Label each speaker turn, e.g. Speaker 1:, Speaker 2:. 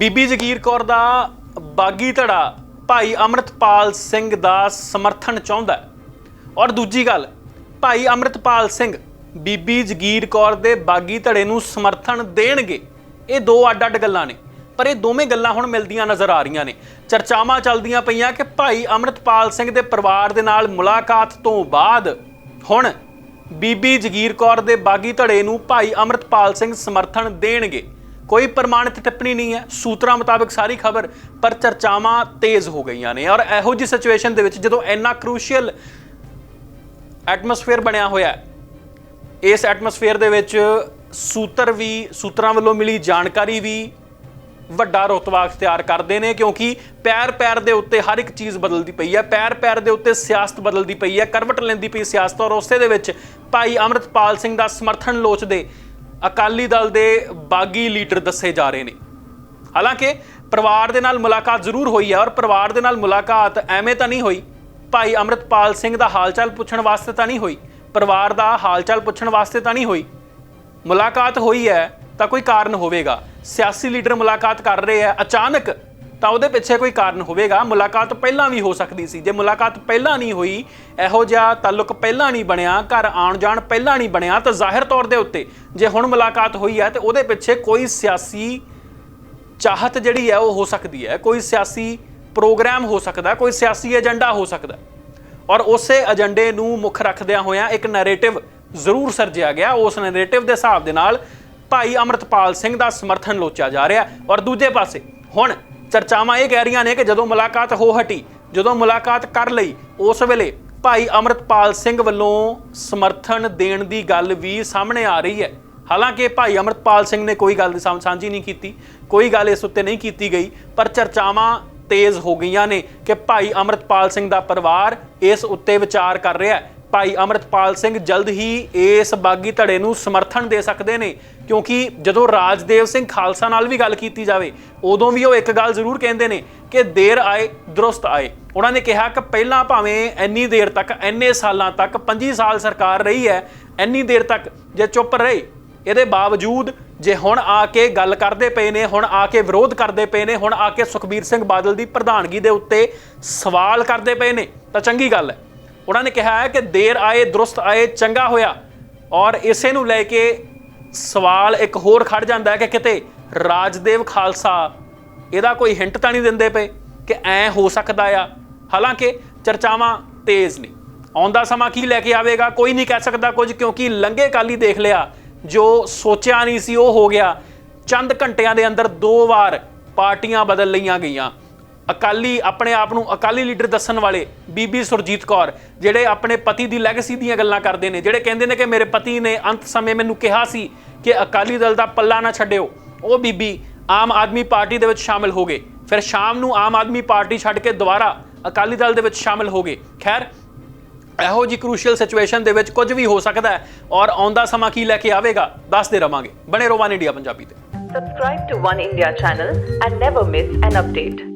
Speaker 1: ਬੀਬੀ ਜਗੀਰ ਕੌਰ ਦਾ ਬਾਗੀ ਧੜਾ ਭਾਈ ਅਮਰਤਪਾਲ ਸਿੰਘ ਦਾ ਸਮਰਥਨ ਚਾਹੁੰਦਾ ਹੈ। ਔਰ ਦੂਜੀ ਗੱਲ, ਭਾਈ ਅਮਰਤਪਾਲ ਸਿੰਘ ਬੀਬੀ ਜਗੀਰ ਕੌਰ ਦੇ ਬਾਗੀ ਧੜੇ ਨੂੰ ਸਮਰਥਨ ਦੇਣਗੇ। ਇਹ ਦੋ ਅੱਡ-ਅੱਡ ਗੱਲਾਂ ਨੇ, ਪਰ ਇਹ ਦੋਵੇਂ ਗੱਲਾਂ ਹੁਣ ਮਿਲਦੀਆਂ ਨਜ਼ਰ ਆ ਰਹੀਆਂ ਨੇ। ਚਰਚਾਵਾਂ ਚੱਲਦੀਆਂ ਪਈਆਂ ਕਿ ਭਾਈ ਅਮਰਤਪਾਲ ਸਿੰਘ ਦੇ ਪਰਿਵਾਰ ਦੇ ਨਾਲ ਮੁਲਾਕਾਤ ਤੋਂ ਬਾਅਦ ਹੁਣ ਬੀਬੀ ਜਗੀਰ ਕੌਰ ਦੇ ਬਾਗੀ ਧੜੇ ਨੂੰ ਭਾਈ ਅਮਰਤਪਾਲ ਸਿੰਘ ਸਮਰਥਨ ਦੇਣਗੇ। ਕੋਈ ਪ੍ਰਮਾਣਿਤ ਟਿੱਪਣੀ ਨਹੀਂ ਹੈ। ਸੂਤਰਾਂ ਮੁਤਾਬਕ ਸਾਰੀ ਖਬਰ ਪਰ ਚਰਚਾਵਾਂ ਤੇਜ਼ ਹੋ ਗਈਆਂ ਨੇ ਔਰ ਇਹੋ ਜੀ ਸਿਚੁਏਸ਼ਨ ਦੇ ਵਿੱਚ ਜਦੋਂ ਇੰਨਾ ਕ੍ਰੂਸ਼ੀਅਲ ਐਟਮੋਸਫੇਅਰ ਬਣਿਆ ਹੋਇਆ ਇਸ ਐਟਮੋਸਫੇਅਰ ਦੇ ਵਿੱਚ ਸੂਤਰ ਵੀ, ਸੂਤਰਾਂ ਵੱਲੋਂ ਮਿਲੀ ਜਾਣਕਾਰੀ ਵੀ ਵੱਡਾ ਰੁਤਬਾ ਅਖਤਿਆਰ ਕਰਦੇ ਨੇ ਕਿਉਂਕਿ ਪੈਰ ਪੈਰ ਦੇ ਉੱਤੇ ਹਰ ਇੱਕ ਚੀਜ਼ ਬਦਲਦੀ ਪਈ ਹੈ। ਪੈਰ ਪੈਰ ਦੇ ਉੱਤੇ ਸਿਆਸਤ ਬਦਲਦੀ ਪਈ ਹੈ। ਕਰਵਟ ਲੈਂਦੀ ਪਈ ਸਿਆਸਤ ਔਰ ਉਸੇ ਦੇ ਵਿੱਚ ਭਾਈ ਅਮਰਤਪਾਲ ਸਿੰਘ ਦਾ ਸਮਰਥਨ ਲੋਚਦੇ ਅਕਾਲੀ ਦਲ ਦੇ ਬਾਗੀ ਲੀਡਰ ਦੱਸੇ ਜਾ ਰਹੇ ਨੇ। ਹਾਲਾਂਕਿ ਪਰਿਵਾਰ ਦੇ ਨਾਲ ਮੁਲਾਕਾਤ ਜ਼ਰੂਰ ਹੋਈ ਹੈ ਔਰ ਪਰਿਵਾਰ ਦੇ ਨਾਲ ਮੁਲਾਕਾਤ ਐਵੇਂ ਤਾਂ ਨਹੀਂ ਹੋਈ। ਭਾਈ ਅਮਰਤਪਾਲ ਸਿੰਘ ਦਾ ਹਾਲਚਾਲ ਪੁੱਛਣ ਵਾਸਤੇ ਤਾਂ ਨਹੀਂ ਹੋਈ। ਪਰਿਵਾਰ ਦਾ ਹਾਲਚਾਲ ਪੁੱਛਣ ਵਾਸਤੇ ਤਾਂ ਨਹੀਂ ਹੋਈ। ਮੁਲਾਕਾਤ ਹੋਈ ਹੈ ਤਾਂ ਕੋਈ ਕਾਰਨ ਹੋਵੇਗਾ। ਸਿਆਸੀ ਲੀਡਰ ਮੁਲਾਕਾਤ ਕਰ ਰਹੇ ਹੈ। ਅਚਾਨਕ ਤਾਂ ਉਹਦੇ ਪਿੱਛੇ ਕੋਈ ਕਾਰਨ ਹੋਵੇਗਾ। ਮੁਲਾਕਾਤ ਪਹਿਲਾਂ ਵੀ ਹੋ ਸਕਦੀ ਸੀ। ਜੇ ਮੁਲਾਕਾਤ ਪਹਿਲਾਂ ਨਹੀਂ ਹੋਈ, ਇਹੋ ਜਿਹਾ ਤਾਲੁਕ ਪਹਿਲਾਂ ਨਹੀਂ ਬਣਿਆ, ਘਰ ਆਉਣ ਜਾਣ ਪਹਿਲਾਂ ਨਹੀਂ ਬਣਿਆ, ਤਾਂ ਜ਼ਾਹਿਰ ਤੌਰ ਦੇ ਉੱਤੇ ਜੇ ਹੁਣ ਮੁਲਾਕਾਤ ਹੋਈ ਹੈ, ਤੇ ਉਹਦੇ ਪਿੱਛੇ ਕੋਈ ਸਿਆਸੀ ਚਾਹਤ ਜਿਹੜੀ ਹੈ, ਉਹ ਹੋ ਸਕਦੀ ਹੈ। ਕੋਈ ਸਿਆਸੀ ਪ੍ਰੋਗਰਾਮ ਹੋ ਸਕਦਾ, ਕੋਈ ਸਿਆਸੀ ਏਜੰਡਾ ਹੋ ਸਕਦਾ। ਔਰ ਉਸੇ ਏਜੰਡੇ ਨੂੰ ਮੁੱਖ ਰੱਖਦਿਆਂ ਹੋਇਆਂ ਇੱਕ ਨੈਰੇਟਿਵ ਜ਼ਰੂਰ ਸਰਜਿਆ ਗਿਆ। ਉਸ ਨੈਰੇਟਿਵ ਦੇ ਹਿਸਾਬ ਦੇ ਨਾਲ ਭਾਈ ਅਮਰਤਪਾਲ ਸਿੰਘ ਦਾ ਸਮਰਥਨ ਲੋਚਿਆ ਜਾ ਰਿਹਾ। ਔਰ ਦੂਜੇ ਪਾਸੇ ਹੁਣ ਚਰਚਾਵਾਂ ਇਹ ਕਹਿ ਰਹੀਆਂ ਨੇ ਕਿ ਜਦੋਂ ਮੁਲਾਕਾਤ ਹੋ ਹਟੀ, ਜਦੋਂ ਮੁਲਾਕਾਤ ਕਰ ਲਈ, ਉਸ ਵੇਲੇ ਭਾਈ ਅਮਰਤਪਾਲ ਸਿੰਘ ਵੱਲੋਂ ਸਮਰਥਨ ਦੇਣ ਦੀ ਗੱਲ ਵੀ ਸਾਹਮਣੇ ਆ ਰਹੀ ਹੈ। ਹਾਲਾਂਕਿ ਭਾਈ ਅਮਰਤਪਾਲ ਸਿੰਘ ਨੇ ਕੋਈ ਗੱਲ ਦੀ ਸਾਂਝ- ਸਾਂਝੀ ਨਹੀਂ ਕੀਤੀ, ਕੋਈ ਗੱਲ ਇਸ ਉੱਤੇ ਨਹੀਂ ਕੀਤੀ ਗਈ, ਪਰ ਚਰਚਾਵਾਂ ਤੇਜ਼ ਹੋ ਗਈਆਂ ਨੇ ਕਿ ਭਾਈ ਅਮਰਤਪਾਲ ਸਿੰਘ ਦਾ ਪਰਿਵਾਰ ਇਸ ਉੱਤੇ ਵਿਚਾਰ ਕਰ ਰਿਹਾ ਹੈ। ਭਾਈ ਅਮਰਤਪਾਲ ਸਿੰਘ ਜਲਦ ਹੀ ਇਸ ਬਾਗੀ ਧੜੇ ਨੂੰ ਸਮਰਥਨ ਦੇ ਸਕਦੇ ਨੇ, ਕਿਉਂਕਿ ਜਦੋਂ ਰਾਜਦੇਵ ਸਿੰਘ ਖਾਲਸਾ ਨਾਲ ਵੀ ਗੱਲ ਕੀਤੀ ਜਾਵੇ, ਉਦੋਂ ਵੀ ਉਹ ਇੱਕ ਗੱਲ ਜ਼ਰੂਰ ਕਹਿੰਦੇ ਨੇ ਕਿ ਦੇਰ ਆਏ, ਦਰੁਸਤ ਆਏ। ਉਹਨਾਂ ਨੇ ਕਿਹਾ ਕਿ ਪਹਿਲਾਂ ਭਾਵੇਂ ਇੰਨੀ ਦੇਰ ਤੱਕ, ਇੰਨੇ ਸਾਲਾਂ ਤੱਕ 25 ਸਾਲ ਸਰਕਾਰ ਰਹੀ ਹੈ, ਇੰਨੀ ਦੇਰ ਤੱਕ ਜੇ ਚੁੱਪ ਰਹੇ। ਇਹਦੇ ਬਾਵਜੂਦ ਜੇ ਹੁਣ ਆ ਕੇ ਗੱਲ ਕਰਦੇ ਪਏ ਨੇ, ਹੁਣ ਆ ਕੇ ਵਿਰੋਧ ਕਰਦੇ ਪਏ ਨੇ, ਹੁਣ ਆ ਕੇ ਸੁਖਬੀਰ ਸਿੰਘ ਬਾਦਲ ਦੀ ਪ੍ਰਧਾਨਗੀ ਦੇ ਉੱਤੇ ਸਵਾਲ ਕਰਦੇ ਪਏ ਨੇ, ਤਾਂ ਚੰਗੀ ਗੱਲ ਹੈ। ਉਹਨਾਂ ਨੇ ਕਿਹਾ ਹੈ ਕਿ ਦੇਰ ਆਏ, ਦਰੁਸਤ ਆਏ, ਚੰਗਾ ਹੋਇਆ। ਔਰ ਇਸੇ ਨੂੰ ਲੈ ਕੇ ਸਵਾਲ ਇੱਕ ਹੋਰ ਖੜ ਜਾਂਦਾ ਹੈ ਕਿ ਕਿਤੇ ਰਾਜਦੇਵ ਖਾਲਸਾ ਇਹਦਾ ਕੋਈ ਹਿੰਟ ਤਾਂ ਨਹੀਂ ਦਿੰਦੇ ਪਏ ਕਿ ਐ ਹੋ ਸਕਦਾ ਆ? ਹਾਲਾਂਕਿ ਚਰਚਾਵਾਂ ਤੇਜ਼ ਨੇ। ਆਉਂਦਾ ਸਮਾਂ ਕੀ ਲੈ ਕੇ ਆਵੇਗਾ? ਕੋਈ ਨਹੀਂ ਕਹਿ ਸਕਦਾ ਕੁਝ, ਕਿਉਂਕਿ ਲੰਗੇ ਕਾਲੀ ਦੇਖ ਲਿਆ, ਜੋ ਸੋਚਿਆ ਨਹੀਂ ਸੀ ਉਹ ਹੋ ਗਿਆ। ਚੰਦ ਘੰਟਿਆਂ ਦੇ ਅੰਦਰ ਦੋ ਵਾਰ ਪਾਰਟੀਆਂ ਬਦਲ ਲਈਆਂ ਗਈਆਂ। ਅਕਾਲੀ, ਆਪਣੇ ਆਪ ਨੂੰ ਅਕਾਲੀ ਲੀਡਰ ਦੱਸਣ ਵਾਲੇ ਬੀਬੀ ਸੁਰਜੀਤ ਕੌਰ, ਜਿਹੜੇ ਆਪਣੇ ਪਤੀ ਦੀ ਲੈਗੇਸੀ ਦੀਆਂ ਗੱਲਾਂ ਕਰਦੇ ਨੇ, ਜਿਹੜੇ ਕਹਿੰਦੇ ਨੇ ਕਿ ਮੇਰੇ ਪਤੀ ਨੇ ਅੰਤ ਸਮੇਂ ਮੈਨੂੰ ਕਿਹਾ ਸੀ ਕਿ ਅਕਾਲੀ ਦਲ ਦਾ ਪੱਲਾ ਨਾ ਛੱਡਿਓ, ਉਹ ਬੀਬੀ ਆਮ ਆਦਮੀ ਪਾਰਟੀ ਦੇ ਵਿੱਚ ਸ਼ਾਮਿਲ ਹੋ ਗਏ। ਫਿਰ ਸ਼ਾਮ ਨੂੰ ਆਮ ਆਦਮੀ ਪਾਰਟੀ ਛੱਡ ਕੇ ਦੁਬਾਰਾ ਅਕਾਲੀ ਦਲ ਦੇ ਵਿੱਚ ਸ਼ਾਮਿਲ ਹੋ ਗਏ। ਖੈਰ, ਇਹੋ ਜੀ ਕ੍ਰੂਸ਼ੀਅਲ ਸਿਚੁਏਸ਼ਨ ਦੇ ਵਿੱਚ ਕੁਝ ਵੀ ਹੋ ਸਕਦਾ ਹੈ ਔਰ ਆਉਂਦਾ ਸਮਾਂ ਕੀ ਲੈ ਕੇ ਆਵੇਗਾ, ਦੱਸਦੇ ਰਵਾਂਗੇ। ਬਣੇ ਰਹੋ ਵਨ ਇੰਡੀਆ ਪੰਜਾਬੀ ਤੇ।
Speaker 2: Subscribe to One India channel and never miss an update.